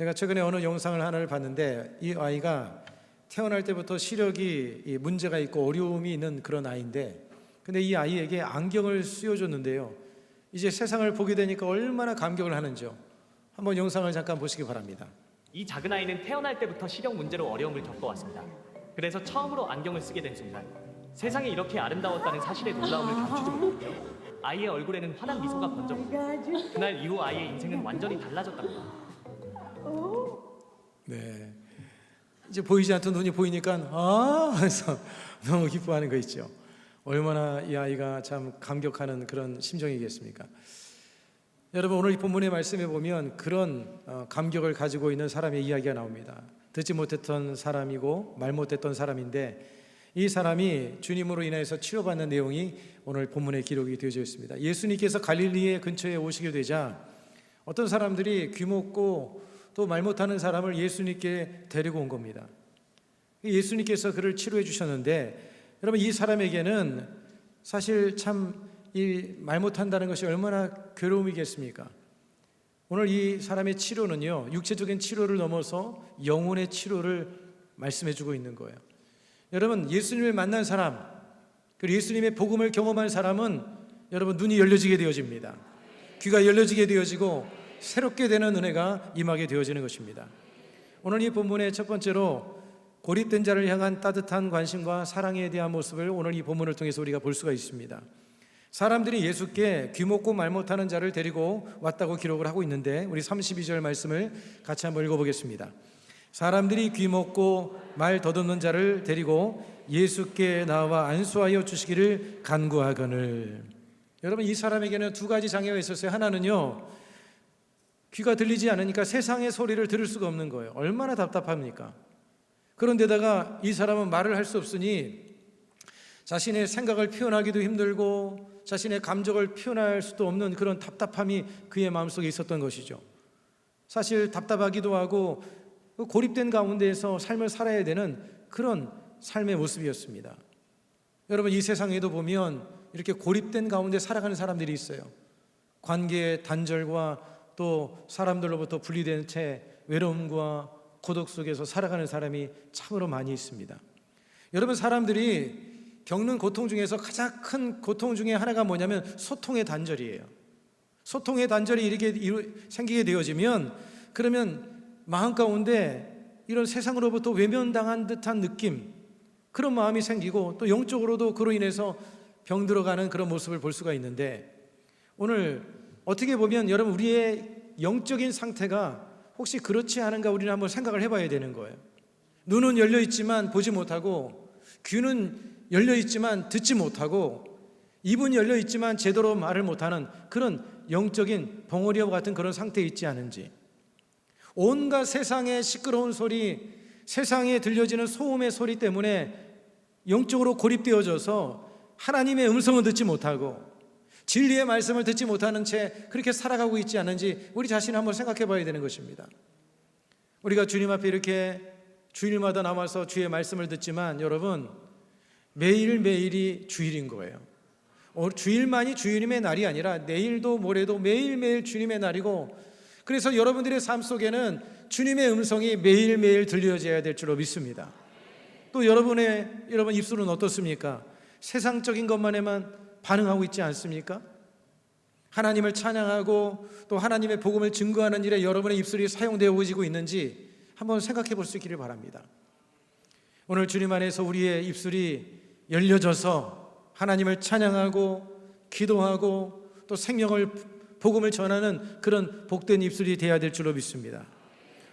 제가 최근에 어느 영상을 하나를 봤는데 이 아이가 태어날 때부터 시력이 이 문제가 있고 어려움이 있는 그런 아이인데 근데 이 아이에게 안경을 씌워줬는데요. 이제 세상을 보게 되니까 얼마나 감격을 하는지요. 한번 영상을 잠깐 보시기 바랍니다. 이 작은 아이는 태어날 때부터 시력 문제로 어려움을 겪어왔습니다. 그래서 처음으로 안경을 쓰게 된 순간 세상이 이렇게 아름다웠다는 사실의 놀라움을 감추지 못했고요. 아이의 얼굴에는 환한 미소가 번져보고 그날 이후 아이의 인생은 완전히 달라졌답니다. 네. 이제 보이지 않던 눈이 보이니까 아 해서 너무 기뻐하는 거 있죠. 얼마나 이 아이가 참 감격하는 그런 심정이겠습니까? 여러분 오늘 이 본문의 말씀에 보면 그런 어, 감격을 가지고 있는 사람의 이야기가 나옵니다. 듣지 못했던 사람이고 말 못했던 사람인데 이 사람이 주님으로 인해서 치료받는 내용이 오늘 본문에 기록이 되어져 있습니다. 예수님께서 갈릴리의 근처에 오시게 되자 어떤 사람들이 귀 먹고 또 말 못하는 사람을 예수님께 데리고 온 겁니다. 예수님께서 그를 치료해 주셨는데 여러분 이 사람에게는 사실 참 이 말 못한다는 것이 얼마나 괴로움이겠습니까? 오늘 이 사람의 치료는요 육체적인 치료를 넘어서 영혼의 치료를 말씀해 주고 있는 거예요. 여러분 예수님을 만난 사람 그리고 예수님의 복음을 경험한 사람은 여러분 눈이 열려지게 되어집니다. 귀가 열려지게 되어지고 새롭게 되는 은혜가 임하게 되어지는 것입니다. 오늘 이 본문의 첫 번째로 고립된 자를 향한 따뜻한 관심과 사랑에 대한 모습을 오늘 이 본문을 통해서 우리가 볼 수가 있습니다. 사람들이 예수께 귀먹고 말 못하는 자를 데리고 왔다고 기록을 하고 있는데 우리 32절 말씀을 같이 한번 읽어보겠습니다. 사람들이 귀먹고 말 더듬는 자를 데리고 예수께 나와 안수하여 주시기를 간구하거늘 여러분 이 사람에게는 두 가지 장애가 있었어요. 하나는요 귀가 들리지 않으니까 세상의 소리를 들을 수가 없는 거예요. 얼마나 답답합니까? 그런데다가 이 사람은 말을 할 수 없으니 자신의 생각을 표현하기도 힘들고 자신의 감정을 표현할 수도 없는 그런 답답함이 그의 마음속에 있었던 것이죠. 사실 답답하기도 하고 고립된 가운데에서 삶을 살아야 되는 그런 삶의 모습이었습니다. 여러분 이 세상에도 보면 이렇게 고립된 가운데 살아가는 사람들이 있어요. 관계의 단절과 또 사람들로부터 분리된 채 외로움과 고독 속에서 살아가는 사람이 참으로 많이 있습니다. 여러분 사람들이 겪는 고통 중에서 가장 큰 고통 중에 하나가 뭐냐면 소통의 단절이에요. 소통의 단절이 이렇게 생기게 되어지면 그러면 마음 가운데 이런 세상으로부터 외면당한 듯한 느낌 그런 마음이 생기고 또 영적으로도 그로 인해서 병들어가는 그런 모습을 볼 수가 있는데 오늘 어떻게 보면 여러분 우리의 영적인 상태가 혹시 그렇지 않은가 우리는 한번 생각을 해봐야 되는 거예요. 눈은 열려 있지만 보지 못하고 귀는 열려 있지만 듣지 못하고 입은 열려 있지만 제대로 말을 못하는 그런 영적인 벙어리와 같은 그런 상태에 있지 않은지 온갖 세상의 시끄러운 소리, 세상에 들려지는 소음의 소리 때문에 영적으로 고립되어져서 하나님의 음성을 듣지 못하고 진리의 말씀을 듣지 못하는 채 그렇게 살아가고 있지 않은지 우리 자신을 한번 생각해 봐야 되는 것입니다. 우리가 주님 앞에 이렇게 주일마다 남아서 주의 말씀을 듣지만 여러분 매일매일이 주일인 거예요. 어, 주일만이 주님의 날이 아니라 내일도 모레도 매일매일 주님의 날이고 그래서 여러분들의 삶 속에는 주님의 음성이 매일매일 들려져야 될 줄로 믿습니다. 또 여러분의 여러분 입술은 어떻습니까? 세상적인 것만에만 반응하고 있지 않습니까? 하나님을 찬양하고 또 하나님의 복음을 증거하는 일에 여러분의 입술이 사용되어 오지고 있는지 한번 생각해 볼 수 있기를 바랍니다. 오늘 주님 안에서 우리의 입술이 열려져서 하나님을 찬양하고 기도하고 또 생명을 복음을 전하는 그런 복된 입술이 되어야 될 줄로 믿습니다.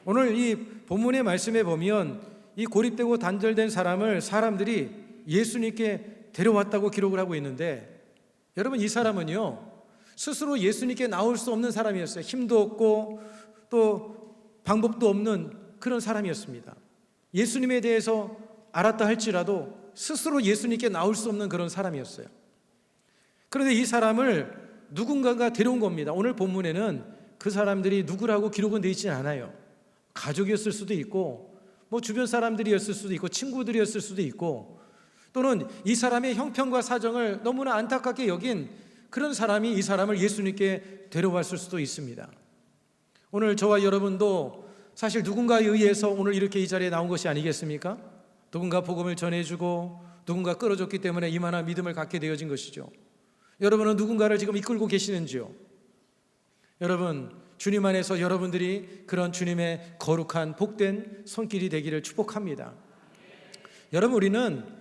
오늘 이 본문의 말씀에 보면 이 고립되고 단절된 사람을 사람들이 예수님께 데려왔다고 기록을 하고 있는데 여러분 이 사람은요 스스로 예수님께 나올 수 없는 사람이었어요. 힘도 없고 또 방법도 없는 그런 사람이었습니다. 예수님에 대해서 알았다 할지라도 스스로 예수님께 나올 수 없는 그런 사람이었어요. 그런데 이 사람을 누군가가 데려온 겁니다. 오늘 본문에는 그 사람들이 누구라고 기록은 되어 있지 않아요. 가족이었을 수도 있고, 뭐 주변 사람들이었을 수도 있고, 친구들이었을 수도 있고, 또는 이 사람의 형편과 사정을 너무나 안타깝게 여긴 그런 사람이 이 사람을 예수님께 데려왔을 수도 있습니다. 오늘 저와 여러분도 사실 누군가에 의해서 오늘 이렇게 이 자리에 나온 것이 아니겠습니까? 누군가 복음을 전해주고 누군가 끌어줬기 때문에 이만한 믿음을 갖게 되어진 것이죠. 여러분은 누군가를 지금 이끌고 계시는지요? 여러분, 주님 안에서 여러분들이 그런 주님의 거룩한 복된 손길이 되기를 축복합니다. 여러분, 우리는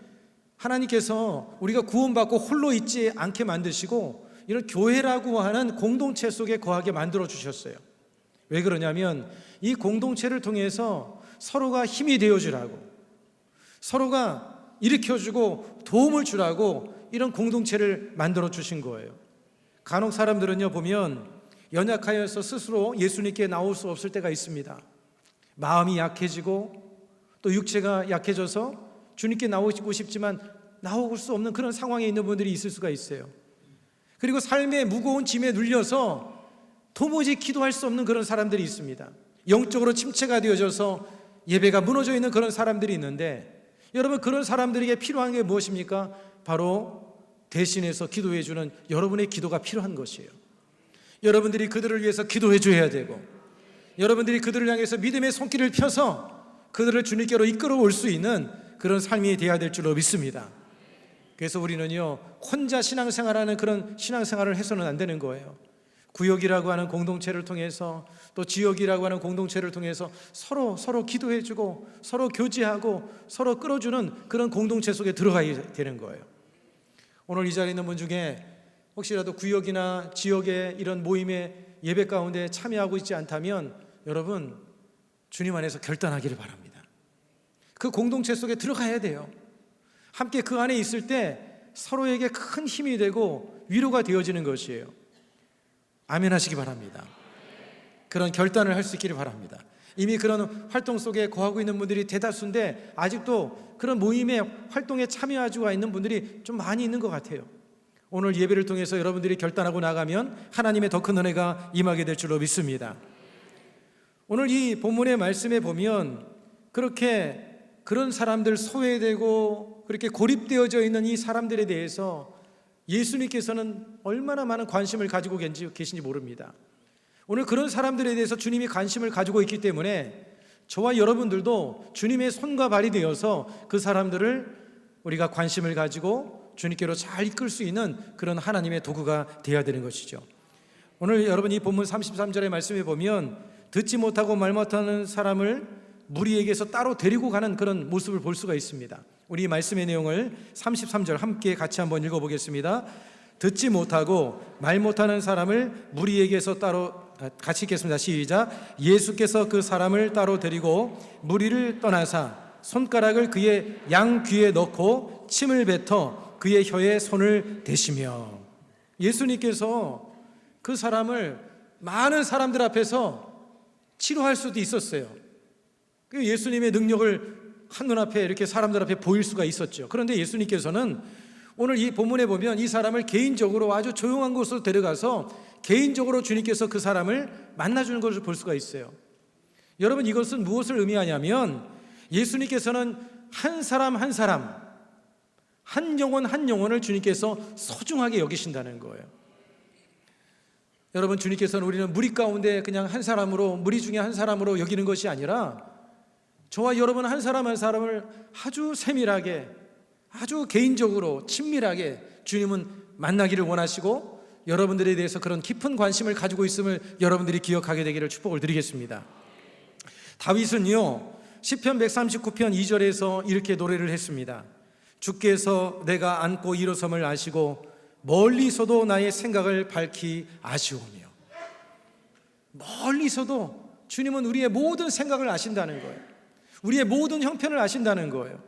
하나님께서 우리가 구원받고 홀로 있지 않게 만드시고 이런 교회라고 하는 공동체 속에 거하게 만들어 주셨어요. 왜 그러냐면 이 공동체를 통해서 서로가 힘이 되어 주라고 서로가 일으켜 주고 도움을 주라고 이런 공동체를 만들어 주신 거예요. 간혹 사람들은요 보면 연약하여서 스스로 예수님께 나올 수 없을 때가 있습니다. 마음이 약해지고 또 육체가 약해져서 주님께 나오고 싶지만 나올 수 없는 그런 상황에 있는 분들이 있을 수가 있어요. 그리고 삶의 무거운 짐에 눌려서 도무지 기도할 수 없는 그런 사람들이 있습니다. 영적으로 침체가 되어져서 예배가 무너져 있는 그런 사람들이 있는데 여러분 그런 사람들에게 필요한 게 무엇입니까? 바로 대신해서 기도해 주는 여러분의 기도가 필요한 것이에요. 여러분들이 그들을 위해서 기도해 줘야 되고 여러분들이 그들을 향해서 믿음의 손길을 펴서 그들을 주님께로 이끌어 올 수 있는 그런 삶이 되어야 될 줄로 믿습니다. 그래서 우리는요 혼자 신앙생활하는 그런 신앙생활을 해서는 안 되는 거예요. 구역이라고 하는 공동체를 통해서 또 지역이라고 하는 공동체를 통해서 서로 서로 기도해주고 서로 교제하고 서로 끌어주는 그런 공동체 속에 들어가야 되는 거예요. 오늘 이 자리에 있는 분 중에 혹시라도 구역이나 지역의 이런 모임에 예배 가운데 참여하고 있지 않다면 여러분 주님 안에서 결단하기를 바랍니다. 그 공동체 속에 들어가야 돼요. 함께 그 안에 있을 때 서로에게 큰 힘이 되고 위로가 되어지는 것이에요. 아멘 하시기 바랍니다. 그런 결단을 할 수 있기를 바랍니다. 이미 그런 활동 속에 거하고 있는 분들이 대다수인데 아직도 그런 모임의 활동에 참여하고 있는 분들이 좀 많이 있는 것 같아요. 오늘 예배를 통해서 여러분들이 결단하고 나가면 하나님의 더 큰 은혜가 임하게 될 줄로 믿습니다. 오늘 이 본문의 말씀에 보면 그렇게 그런 사람들 소외되고 그렇게 고립되어져 있는 이 사람들에 대해서 예수님께서는 얼마나 많은 관심을 가지고 계신지 모릅니다. 오늘 그런 사람들에 대해서 주님이 관심을 가지고 있기 때문에 저와 여러분들도 주님의 손과 발이 되어서 그 사람들을 우리가 관심을 가지고 주님께로 잘 이끌 수 있는 그런 하나님의 도구가 되어야 되는 것이죠. 오늘 여러분 이 본문 33절의 말씀에 보면 듣지 못하고 말 못하는 사람을 무리에게서 따로 데리고 가는 그런 모습을 볼 수가 있습니다. 우리 이 말씀의 내용을 33절 함께 같이 한번 읽어보겠습니다. 듣지 못하고 말 못하는 사람을 무리에게서 따로 아, 같이 읽겠습니다. 시작. 예수께서 그 사람을 따로 데리고 무리를 떠나사 손가락을 그의 양 귀에 넣고 침을 뱉어 그의 혀에 손을 대시며 예수님께서 그 사람을 많은 사람들 앞에서 치료할 수도 있었어요. 그 예수님의 능력을 한눈 앞에 이렇게 사람들 앞에 보일 수가 있었죠. 그런데 예수님께서는 오늘 이 본문에 보면 이 사람을 개인적으로 아주 조용한 곳으로 데려가서 개인적으로 주님께서 그 사람을 만나주는 것을 볼 수가 있어요. 여러분 이것은 무엇을 의미하냐면 예수님께서는 한 사람 한 사람 한 영혼 한 영혼을 주님께서 소중하게 여기신다는 거예요. 여러분 주님께서는 우리는 무리 가운데 그냥 한 사람으로 무리 중에 한 사람으로 여기는 것이 아니라 저와 여러분 한 사람 한 사람을 아주 세밀하게 아주 개인적으로 친밀하게 주님은 만나기를 원하시고 여러분들에 대해서 그런 깊은 관심을 가지고 있음을 여러분들이 기억하게 되기를 축복을 드리겠습니다. 다윗은요. 시편 139편 2절에서 이렇게 노래를 했습니다. 주께서 내가 안고 일어섬을 아시고 멀리서도 나의 생각을 밝히 아시오며 멀리서도 주님은 우리의 모든 생각을 아신다는 거예요. 우리의 모든 형편을 아신다는 거예요.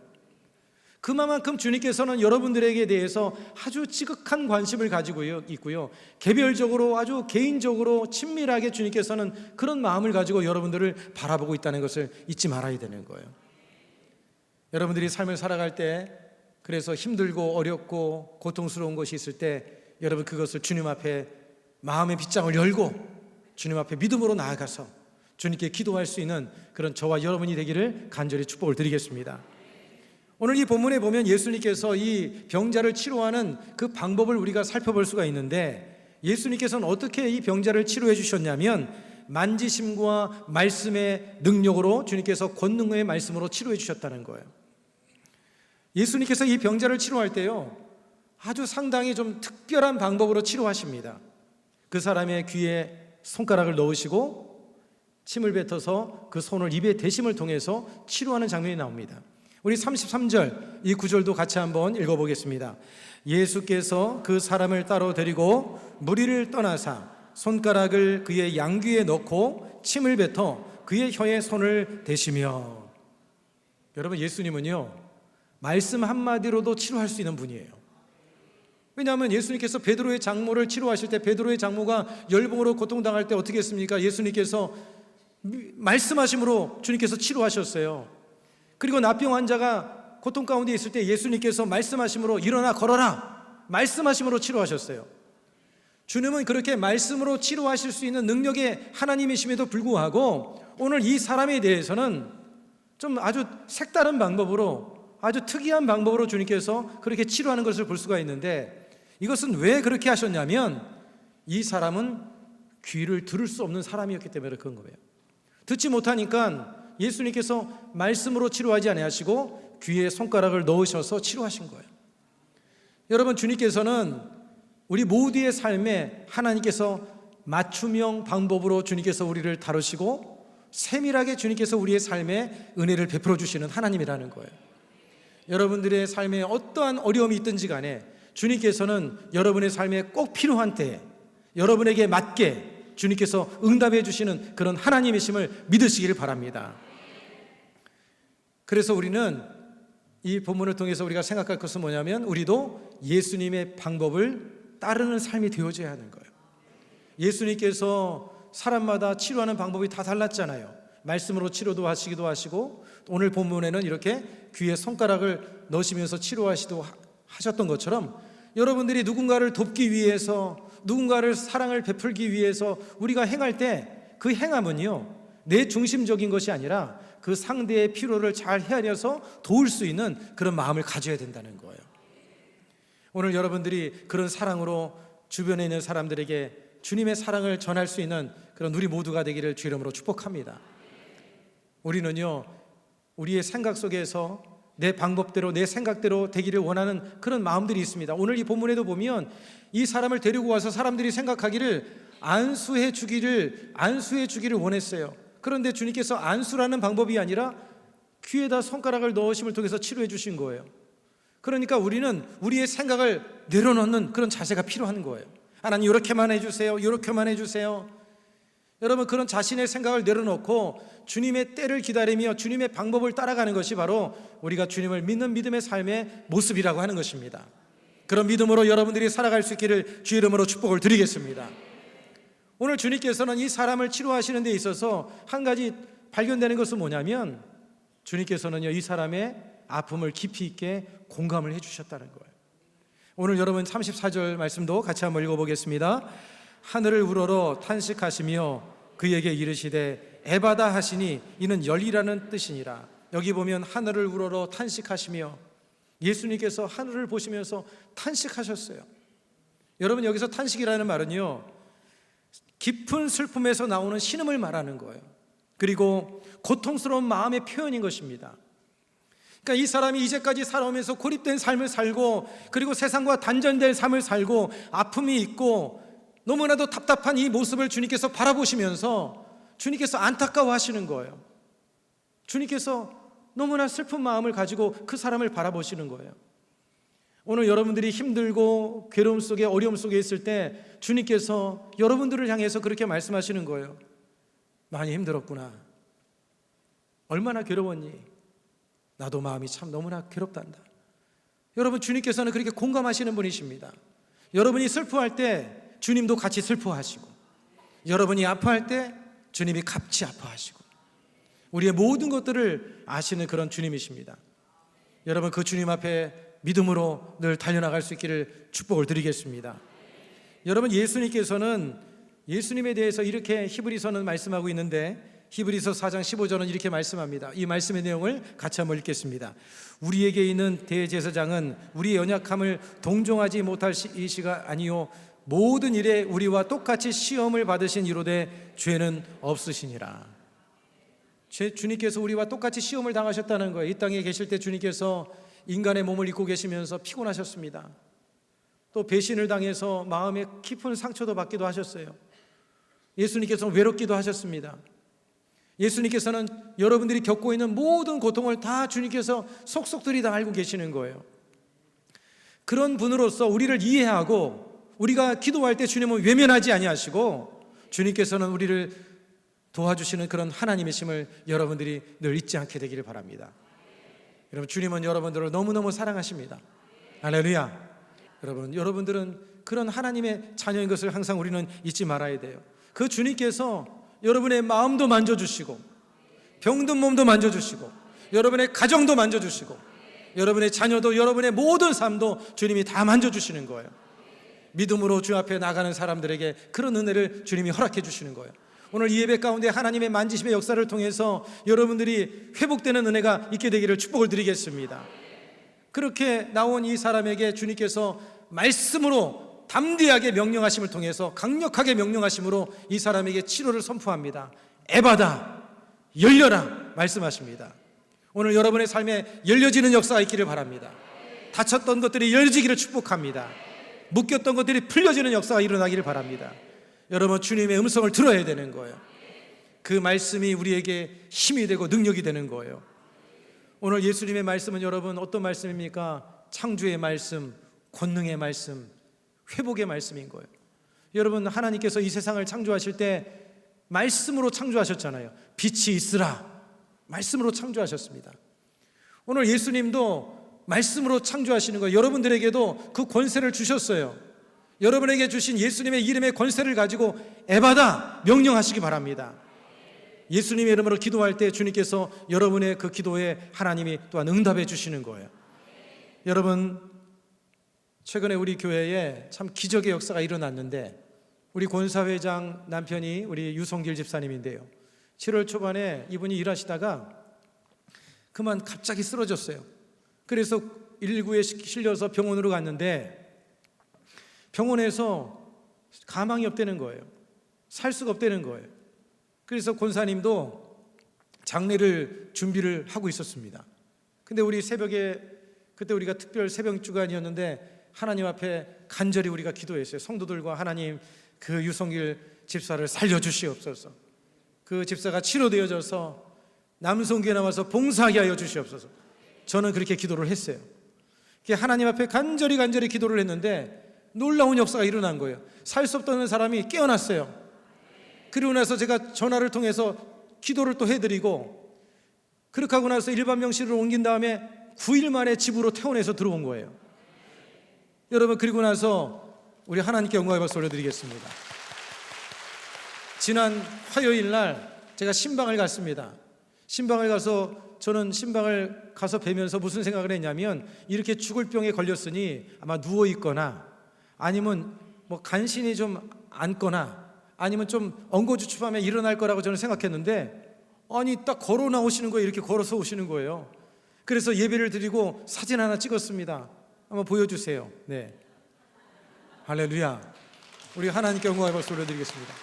그만큼 주님께서는 여러분들에게 대해서 아주 지극한 관심을 가지고 있고요. 개별적으로 아주 개인적으로 친밀하게 주님께서는 그런 마음을 가지고 여러분들을 바라보고 있다는 것을 잊지 말아야 되는 거예요. 여러분들이 삶을 살아갈 때 그래서 힘들고 어렵고 고통스러운 것이 있을 때 여러분 그것을 주님 앞에 마음의 빗장을 열고 주님 앞에 믿음으로 나아가서 주님께 기도할 수 있는 그런 저와 여러분이 되기를 간절히 축복을 드리겠습니다. 오늘 이 본문에 보면 예수님께서 이 병자를 치료하는 그 방법을 우리가 살펴볼 수가 있는데 예수님께서는 어떻게 이 병자를 치료해 주셨냐면 만지심과 말씀의 능력으로 주님께서 권능의 말씀으로 치료해 주셨다는 거예요. 예수님께서 이 병자를 치료할 때요. 아주 상당히 좀 특별한 방법으로 치료하십니다. 그 사람의 귀에 손가락을 넣으시고 침을 뱉어서 그 손을 입에 대심을 통해서 치료하는 장면이 나옵니다. 우리 33절 이 구절도 같이 한번 읽어보겠습니다. 예수께서 그 사람을 따로 데리고 무리를 떠나사 손가락을 그의 양귀에 넣고 침을 뱉어 그의 혀에 손을 대시며 여러분 예수님은요 말씀 한마디로도 치료할 수 있는 분이에요. 왜냐하면 예수님께서 베드로의 장모를 치료하실 때 베드로의 장모가 열봉으로 고통당할 때 어떻게 했습니까? 예수님께서 말씀하심으로 주님께서 치료하셨어요. 그리고 나병 환자가 고통 가운데 있을 때 예수님께서 말씀하심으로 일어나 걸어라 말씀하심으로 치료하셨어요. 주님은 그렇게 말씀으로 치료하실 수 있는 능력의 하나님이심에도 불구하고 오늘 이 사람에 대해서는 좀 아주 색다른 방법으로 아주 특이한 방법으로 주님께서 그렇게 치료하는 것을 볼 수가 있는데 이것은 왜 그렇게 하셨냐면 이 사람은 귀를 들을 수 없는 사람이었기 때문에 그런 거예요. 듣지 못하니까 예수님께서 말씀으로 치료하지 아니하시고 귀에 손가락을 넣으셔서 치료하신 거예요. 여러분 주님께서는 우리 모두의 삶에 하나님께서 맞춤형 방법으로 주님께서 우리를 다루시고 세밀하게 주님께서 우리의 삶에 은혜를 베풀어 주시는 하나님이라는 거예요. 여러분들의 삶에 어떠한 어려움이 있든지 간에 주님께서는 여러분의 삶에 꼭 필요한 때에 여러분에게 맞게 주님께서 응답해 주시는 그런 하나님이심을 믿으시기를 바랍니다. 그래서 우리는 이 본문을 통해서 우리가 생각할 것은 뭐냐면 우리도 예수님의 방법을 따르는 삶이 되어져야 하는 거예요. 예수님께서 사람마다 치료하는 방법이 다 달랐잖아요. 말씀으로 치료도 하시기도 하시고 오늘 본문에는 이렇게 귀에 손가락을 넣으시면서 치료하시도 하셨던 것처럼 여러분들이 누군가를 돕기 위해서 누군가를 사랑을 베풀기 위해서 우리가 행할 때 그 행함은요 내 중심적인 것이 아니라 그 상대의 필요를 잘 헤아려서 도울 수 있는 그런 마음을 가져야 된다는 거예요. 오늘 여러분들이 그런 사랑으로 주변에 있는 사람들에게 주님의 사랑을 전할 수 있는 그런 우리 모두가 되기를 주 이름으로 축복합니다. 우리는요, 우리의 생각 속에서 내 방법대로 내 생각대로 되기를 원하는 그런 마음들이 있습니다. 오늘 이 본문에도 보면 이 사람을 데리고 와서 사람들이 생각하기를 안수해 주기를 안수해 주기를 원했어요. 그런데 주님께서 안수라는 방법이 아니라 귀에다 손가락을 넣으심을 통해서 치료해 주신 거예요. 그러니까 우리는 우리의 생각을 내려놓는 그런 자세가 필요한 거예요. 하나님 이렇게만 해주세요. 이렇게만 해주세요. 여러분 그런 자신의 생각을 내려놓고 주님의 때를 기다리며 주님의 방법을 따라가는 것이 바로 우리가 주님을 믿는 믿음의 삶의 모습이라고 하는 것입니다. 그런 믿음으로 여러분들이 살아갈 수 있기를 주 이름으로 축복을 드리겠습니다. 오늘 주님께서는 이 사람을 치료하시는 데 있어서 한 가지 발견되는 것은 뭐냐면 주님께서는요 이 사람의 아픔을 깊이 있게 공감을 해 주셨다는 거예요. 오늘 여러분 34절 말씀도 같이 한번 읽어 보겠습니다. 하늘을 우러러 탄식하시며 그에게 이르시되 에바다 하시니 이는 열리라는 뜻이니라. 여기 보면 하늘을 우러러 탄식하시며 예수님께서 하늘을 보시면서 탄식하셨어요. 여러분 여기서 탄식이라는 말은요. 깊은 슬픔에서 나오는 신음을 말하는 거예요. 그리고 고통스러운 마음의 표현인 것입니다. 그러니까 이 사람이 이제까지 살아오면서 고립된 삶을 살고 그리고 세상과 단절된 삶을 살고 아픔이 있고 너무나도 답답한 이 모습을 주님께서 바라보시면서 주님께서 안타까워 하시는 거예요. 주님께서 너무나 슬픈 마음을 가지고 그 사람을 바라보시는 거예요. 오늘 여러분들이 힘들고 괴로움 속에 어려움 속에 있을 때 주님께서 여러분들을 향해서 그렇게 말씀하시는 거예요. 많이 힘들었구나. 얼마나 괴로웠니? 나도 마음이 참 너무나 괴롭단다. 여러분 주님께서는 그렇게 공감하시는 분이십니다. 여러분이 슬퍼할 때 주님도 같이 슬퍼하시고 여러분이 아파할 때 주님이 같이 아파하시고 우리의 모든 것들을 아시는 그런 주님이십니다. 여러분 그 주님 앞에 믿음으로 늘 달려나갈 수 있기를 축복을 드리겠습니다. 여러분 예수님께서는 예수님에 대해서 이렇게 히브리서는 말씀하고 있는데 히브리서 4장 15절은 이렇게 말씀합니다. 이 말씀의 내용을 같이 한번 읽겠습니다. 우리에게 있는 대제사장은 우리의 연약함을 동정하지 못할 이시가 아니요 모든 일에 우리와 똑같이 시험을 받으신 이로되 죄는 없으시니라. 죄- 주님께서 우리와 똑같이 시험을 당하셨다는 거예요. 이 땅에 계실 때 주님께서 인간의 몸을 입고 계시면서 피곤하셨습니다. 또 배신을 당해서 마음에 깊은 상처도 받기도 하셨어요. 예수님께서는 외롭기도 하셨습니다. 예수님께서는 여러분들이 겪고 있는 모든 고통을 다 주님께서 속속들이 다 알고 계시는 거예요. 그런 분으로서 우리를 이해하고 우리가 기도할 때 주님은 외면하지 아니하시고 주님께서는 우리를 도와주시는 그런 하나님이심을 여러분들이 늘 잊지 않게 되기를 바랍니다. 여러분 주님은 여러분들을 너무너무 사랑하십니다. 할렐루야. 여러분 여러분들은 그런 하나님의 자녀인 것을 항상 우리는 잊지 말아야 돼요. 그 주님께서 여러분의 마음도 만져주시고 병든 몸도 만져주시고 여러분의 가정도 만져주시고 여러분의 자녀도 여러분의 모든 삶도 주님이 다 만져주시는 거예요. 믿음으로 주 앞에 나가는 사람들에게 그런 은혜를 주님이 허락해 주시는 거예요. 오늘 이 예배 가운데 하나님의 만지심의 역사를 통해서 여러분들이 회복되는 은혜가 있게 되기를 축복을 드리겠습니다. 그렇게 나온 이 사람에게 주님께서 말씀으로 담대하게 명령하심을 통해서 강력하게 명령하심으로 이 사람에게 치료를 선포합니다. 에바다 열려라 말씀하십니다. 오늘 여러분의 삶에 열려지는 역사가 있기를 바랍니다. 닫혔던 것들이 열리기를 축복합니다. 묶였던 것들이 풀려지는 역사가 일어나기를 바랍니다. 여러분 주님의 음성을 들어야 되는 거예요. 그 말씀이 우리에게 힘이 되고 능력이 되는 거예요. 오늘 예수님의 말씀은 여러분 어떤 말씀입니까? 창조의 말씀, 권능의 말씀, 회복의 말씀인 거예요. 여러분 하나님께서 이 세상을 창조하실 때 말씀으로 창조하셨잖아요. 빛이 있으라. 말씀으로 창조하셨습니다. 오늘 예수님도 말씀으로 창조하시는 거예요. 여러분들에게도 그 권세를 주셨어요. 여러분에게 주신 예수님의 이름의 권세를 가지고 에바다 명령하시기 바랍니다. 예수님의 이름으로 기도할 때 주님께서 여러분의 그 기도에 하나님이 또한 응답해 주시는 거예요. 여러분 최근에 우리 교회에 참 기적의 역사가 일어났는데 우리 권사회장 남편이 우리 유성길 집사님인데요. 7월 초반에 이분이 일하시다가 그만 갑자기 쓰러졌어요. 그래서 119에 실려서 병원으로 갔는데 병원에서 가망이 없다는 거예요. 살 수가 없다는 거예요. 그래서 권사님도 장례를 준비를 하고 있었습니다. 근데 우리 새벽에 그때 우리가 특별 새벽 주간이었는데 하나님 앞에 간절히 우리가 기도했어요. 성도들과 하나님 그 유성길 집사를 살려 주시옵소서. 그 집사가 치료되어져서 남성교에 나와서 봉사하게 하여 주시옵소서. 저는 그렇게 기도를 했어요. 하나님 앞에 간절히 간절히 기도를 했는데 놀라운 역사가 일어난 거예요. 살 수 없다는 사람이 깨어났어요. 그리고 나서 제가 전화를 통해서 기도를 또 해드리고 그렇게 하고 나서 일반 병실로 옮긴 다음에 9일 만에 집으로 퇴원해서 들어온 거예요. 여러분 그리고 나서 우리 하나님께 영광의 박수 올려드리겠습니다. 지난 화요일 날 제가 신방을 갔습니다. 신방을 가서 저는 신방을 가서 뵈면서 무슨 생각을 했냐면 이렇게 죽을 병에 걸렸으니 아마 누워 있거나 아니면 뭐 간신히 좀 앉거나 아니면 좀 엉거주춤하면 일어날 거라고 저는 생각했는데 아니 딱 걸어 나오시는 거예요. 이렇게 걸어서 오시는 거예요. 그래서 예배를 드리고 사진 하나 찍었습니다. 한번 보여주세요. 네. 할렐루야. 우리 하나님께 영광의 박수 올려드리겠습니다.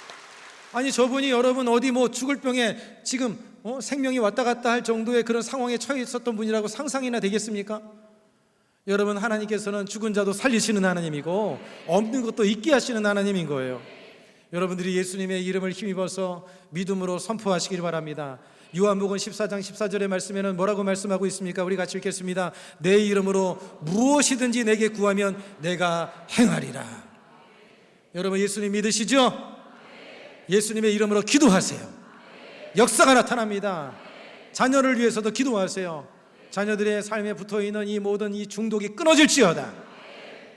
아니 저분이 여러분 어디 뭐 죽을 병에 지금 어? 생명이 왔다 갔다 할 정도의 그런 상황에 처해 있었던 분이라고 상상이나 되겠습니까? 여러분 하나님께서는 죽은 자도 살리시는 하나님이고 없는 것도 있게 하시는 하나님인 거예요. 여러분들이 예수님의 이름을 힘입어서 믿음으로 선포하시길 바랍니다. 요한복음 14장 14절의 말씀에는 뭐라고 말씀하고 있습니까? 우리 같이 읽겠습니다. 내 이름으로 무엇이든지 내게 구하면 내가 행하리라. 여러분 예수님 믿으시죠? 예수님의 이름으로 기도하세요. 역사가 나타납니다. 자녀를 위해서도 기도하세요. 자녀들의 삶에 붙어 있는 이 모든 이 중독이 끊어질지어다.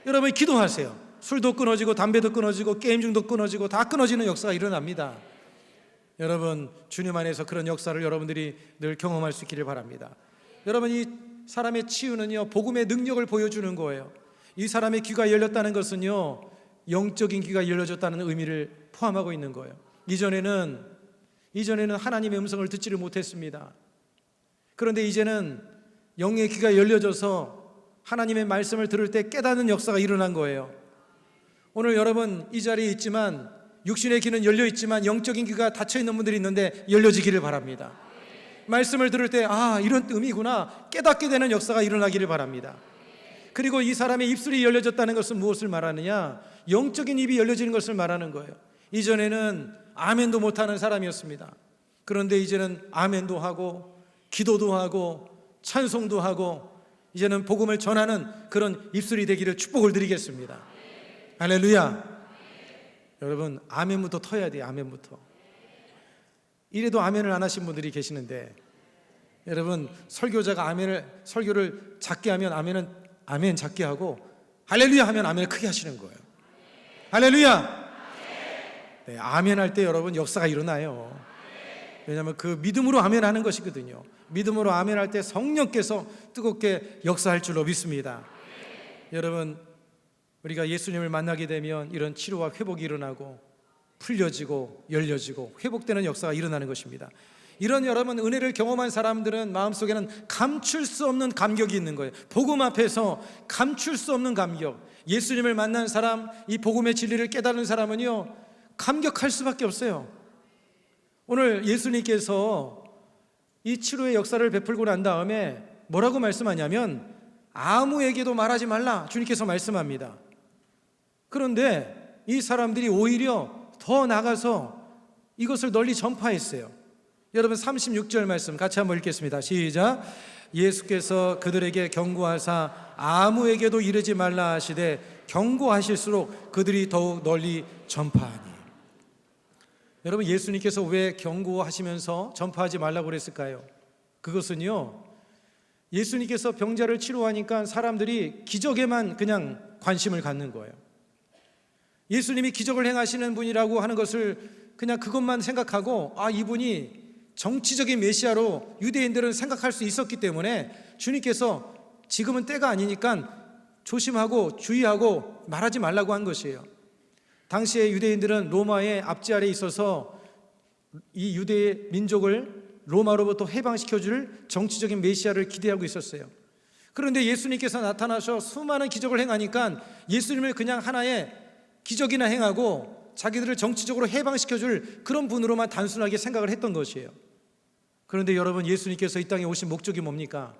여러분 기도하세요. 술도 끊어지고 담배도 끊어지고 게임 중도 끊어지고 다 끊어지는 역사가 일어납니다. 여러분 주님 안에서 그런 역사를 여러분들이 늘 경험할 수 있기를 바랍니다. 여러분 이 사람의 치유는요 복음의 능력을 보여주는 거예요. 이 사람의 귀가 열렸다는 것은요 영적인 귀가 열려졌다는 의미를 포함하고 있는 거예요. 이전에는 이전에는 하나님의 음성을 듣지를 못했습니다. 그런데 이제는 영의 귀가 열려져서 하나님의 말씀을 들을 때 깨닫는 역사가 일어난 거예요. 오늘 여러분 이 자리에 있지만 육신의 귀는 열려 있지만 영적인 귀가 닫혀 있는 분들이 있는데 열려지기를 바랍니다. 말씀을 들을 때 아, 이런 의미구나 깨닫게 되는 역사가 일어나기를 바랍니다. 그리고 이 사람의 입술이 열려졌다는 것은 무엇을 말하느냐? 영적인 입이 열려지는 것을 말하는 거예요. 이전에는 아멘도 못하는 사람이었습니다. 그런데 이제는 아멘도 하고 기도도 하고 찬송도 하고 이제는 복음을 전하는 그런 입술이 되기를 축복을 드리겠습니다. 할렐루야. 여러분 아멘부터 터야 돼요. 아멘부터. 이래도 아멘을 안 하신 분들이 계시는데 여러분 설교자가 아멘을 설교를 작게 하면 아멘은 아멘 작게 하고 할렐루야 하면 아멘을 크게 하시는 거예요. 할렐루야. 네, 아멘 할 때 여러분 역사가 일어나요. 왜냐하면 그 믿음으로 아멘 하는 것이거든요. 믿음으로 아멘 할 때 성령께서 뜨겁게 역사할 줄로 믿습니다. 여러분 우리가 예수님을 만나게 되면 이런 치료와 회복이 일어나고 풀려지고 열려지고 회복되는 역사가 일어나는 것입니다. 이런 여러분 은혜를 경험한 사람들은 마음속에는 감출 수 없는 감격이 있는 거예요. 복음 앞에서 감출 수 없는 감격. 예수님을 만난 사람, 이 복음의 진리를 깨달은 사람은요, 감격할 수밖에 없어요. 오늘 예수님께서 이 치료의 역사를 베풀고 난 다음에 뭐라고 말씀하냐면 아무에게도 말하지 말라 주님께서 말씀합니다. 그런데 이 사람들이 오히려 더 나가서 이것을 널리 전파했어요. 여러분 36절 말씀 같이 한번 읽겠습니다. 시작. 예수께서 그들에게 경고하사 아무에게도 이르지 말라 하시되 경고하실수록 그들이 더욱 널리 전파하니. 여러분 예수님께서 왜 경고하시면서 전파하지 말라고 그랬을까요? 그것은요. 예수님께서 병자를 치료하니까 사람들이 기적에만 그냥 관심을 갖는 거예요. 예수님이 기적을 행하시는 분이라고 하는 것을 그냥 그것만 생각하고 아 이분이 정치적인 메시아로 유대인들은 생각할 수 있었기 때문에 주님께서 지금은 때가 아니니까 조심하고 주의하고 말하지 말라고 한 것이에요. 당시에 유대인들은 로마의 압제 아래 있어서 이 유대 민족을 로마로부터 해방시켜 줄 정치적인 메시아를 기대하고 있었어요. 그런데 예수님께서 나타나셔 수많은 기적을 행하니까 예수님을 그냥 하나의 기적이나 행하고 자기들을 정치적으로 해방시켜 줄 그런 분으로만 단순하게 생각을 했던 것이에요. 그런데 여러분 예수님께서 이 땅에 오신 목적이 뭡니까?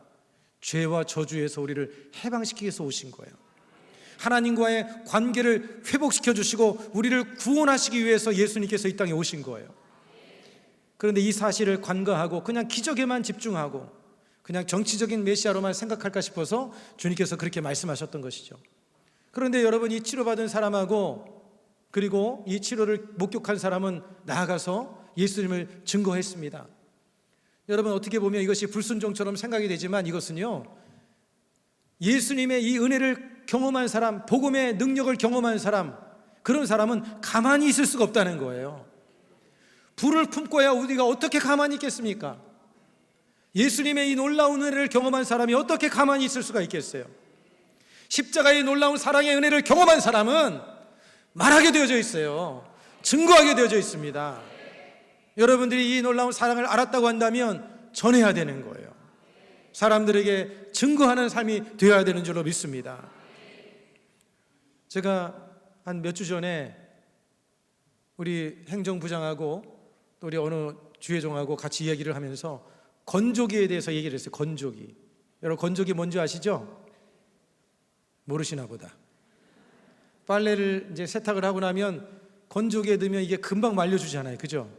죄와 저주에서 우리를 해방시키기 위해서 오신 거예요. 하나님과의 관계를 회복시켜 주시고 우리를 구원하시기 위해서 예수님께서 이 땅에 오신 거예요. 그런데 이 사실을 관가하고 그냥 기적에만 집중하고 그냥 정치적인 메시아로만 생각할까 싶어서 주님께서 그렇게 말씀하셨던 것이죠. 그런데 여러분 이 치료받은 사람하고 그리고 이 치료를 목격한 사람은 나아가서 예수님을 증거했습니다. 여러분 어떻게 보면 이것이 불순종처럼 생각이 되지만 이것은요. 예수님의 이 은혜를 경험한 사람, 복음의 능력을 경험한 사람, 그런 사람은 가만히 있을 수가 없다는 거예요. 불을 품고야 우리가 어떻게 가만히 있겠습니까? 예수님의 이 놀라운 은혜를 경험한 사람이 어떻게 가만히 있을 수가 있겠어요? 십자가의 놀라운 사랑의 은혜를 경험한 사람은 말하게 되어져 있어요. 증거하게 되어져 있습니다. 여러분들이 이 놀라운 사랑을 알았다고 한다면 전해야 되는 거예요. 사람들에게 증거하는 삶이 되어야 되는 줄로 믿습니다. 제가 한 몇 주 전에 우리 행정부장하고 또 우리 어느 주회종하고 같이 이야기를 하면서 건조기에 대해서 얘기를 했어요. 건조기. 여러분 건조기 뭔지 아시죠? 모르시나 보다. 빨래를 이제 세탁을 하고 나면 건조기에 넣으면 이게 금방 말려주잖아요. 그죠?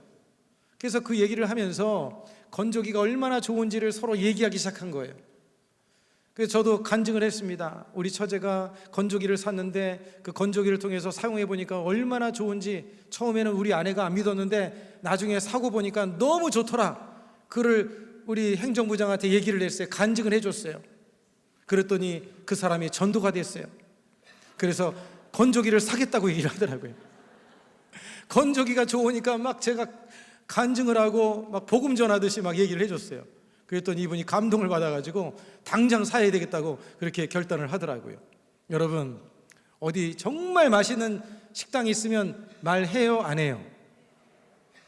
그래서 그 얘기를 하면서 건조기가 얼마나 좋은지를 서로 얘기하기 시작한 거예요. 그래서 저도 간증을 했습니다. 우리 처제가 건조기를 샀는데 그 건조기를 통해서 사용해 보니까 얼마나 좋은지 처음에는 우리 아내가 안 믿었는데 나중에 사고 보니까 너무 좋더라. 그를 우리 행정부장한테 얘기를 했어요. 간증을 해줬어요. 그랬더니 그 사람이 전도가 됐어요. 그래서 건조기를 사겠다고 얘기를 하더라고요. 건조기가 좋으니까 막 제가 간증을 하고 막 복음 전하듯이 막 얘기를 해줬어요. 그랬더니 이분이 감동을 받아가지고 당장 사야 되겠다고 그렇게 결단을 하더라고요. 여러분 어디 정말 맛있는 식당이 있으면 말해요 안 해요?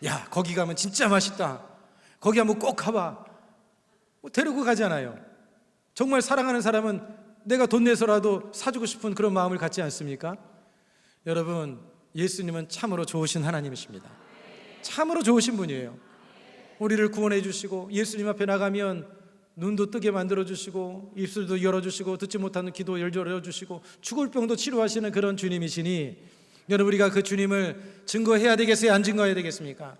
야 거기 가면 진짜 맛있다. 거기 한번 꼭 가봐. 뭐 데리고 가잖아요. 정말 사랑하는 사람은 내가 돈 내서라도 사주고 싶은 그런 마음을 갖지 않습니까? 여러분, 예수님은 참으로 좋으신 하나님이십니다. 참으로 좋으신 분이에요. 우리를 구원해 주시고 예수님 앞에 나가면 눈도 뜨게 만들어 주시고 입술도 열어 주시고 듣지 못하는 귀도 열어 주시고 죽을 병도 치료하시는 그런 주님이시니 여러분 우리가 그 주님을 증거해야 되겠어요? 안 증거해야 되겠습니까?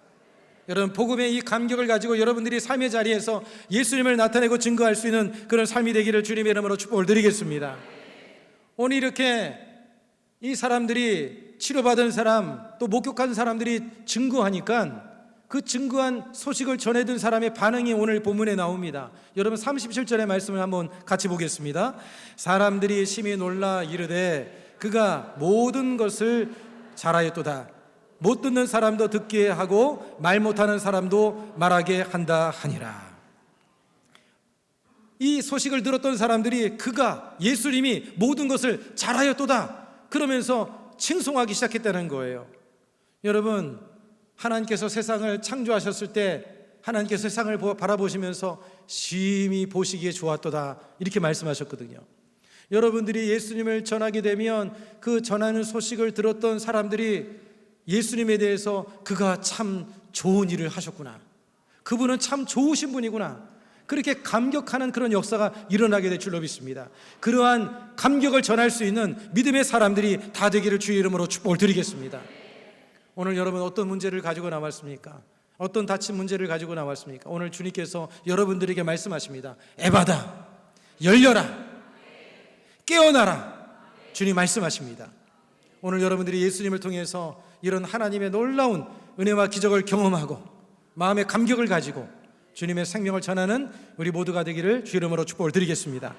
여러분 복음의 이 감격을 가지고 여러분들이 삶의 자리에서 예수님을 나타내고 증거할 수 있는 그런 삶이 되기를 주님의 이름으로 축복을 드리겠습니다. 오늘 이렇게 이 사람들이 치료받은 사람 또 목격한 사람들이 증거하니까 그 증거한 소식을 전해든 사람의 반응이 오늘 본문에 나옵니다. 여러분 37절의 말씀을 한번 같이 보겠습니다. 사람들이 심히 놀라 이르되 그가 모든 것을 잘하였도다. 못 듣는 사람도 듣게 하고 말 못하는 사람도 말하게 한다 하니라. 이 소식을 들었던 사람들이 그가 예수님이 모든 것을 잘하였도다 그러면서 칭송하기 시작했다는 거예요. 여러분 하나님께서 세상을 창조하셨을 때 하나님께서 세상을 보- 바라보시면서 심히 보시기에 좋았도다 이렇게 말씀하셨거든요. 여러분들이 예수님을 전하게 되면 그 전하는 소식을 들었던 사람들이 예수님에 대해서 그가 참 좋은 일을 하셨구나. 그분은 참 좋으신 분이구나. 그렇게 감격하는 그런 역사가 일어나게 될 줄로 믿습니다. 그러한 감격을 전할 수 있는 믿음의 사람들이 다 되기를 주의 이름으로 축복을 드리겠습니다. 오늘 여러분 어떤 문제를 가지고 나왔습니까? 어떤 다친 문제를 가지고 나왔습니까? 오늘 주님께서 여러분들에게 말씀하십니다. 에바다, 열려라, 깨어나라. 주님 말씀하십니다. 오늘 여러분들이 예수님을 통해서 이런 하나님의 놀라운 은혜와 기적을 경험하고 마음의 감격을 가지고 주님의 생명을 전하는 우리 모두가 되기를 주 이름으로 축복을 드리겠습니다.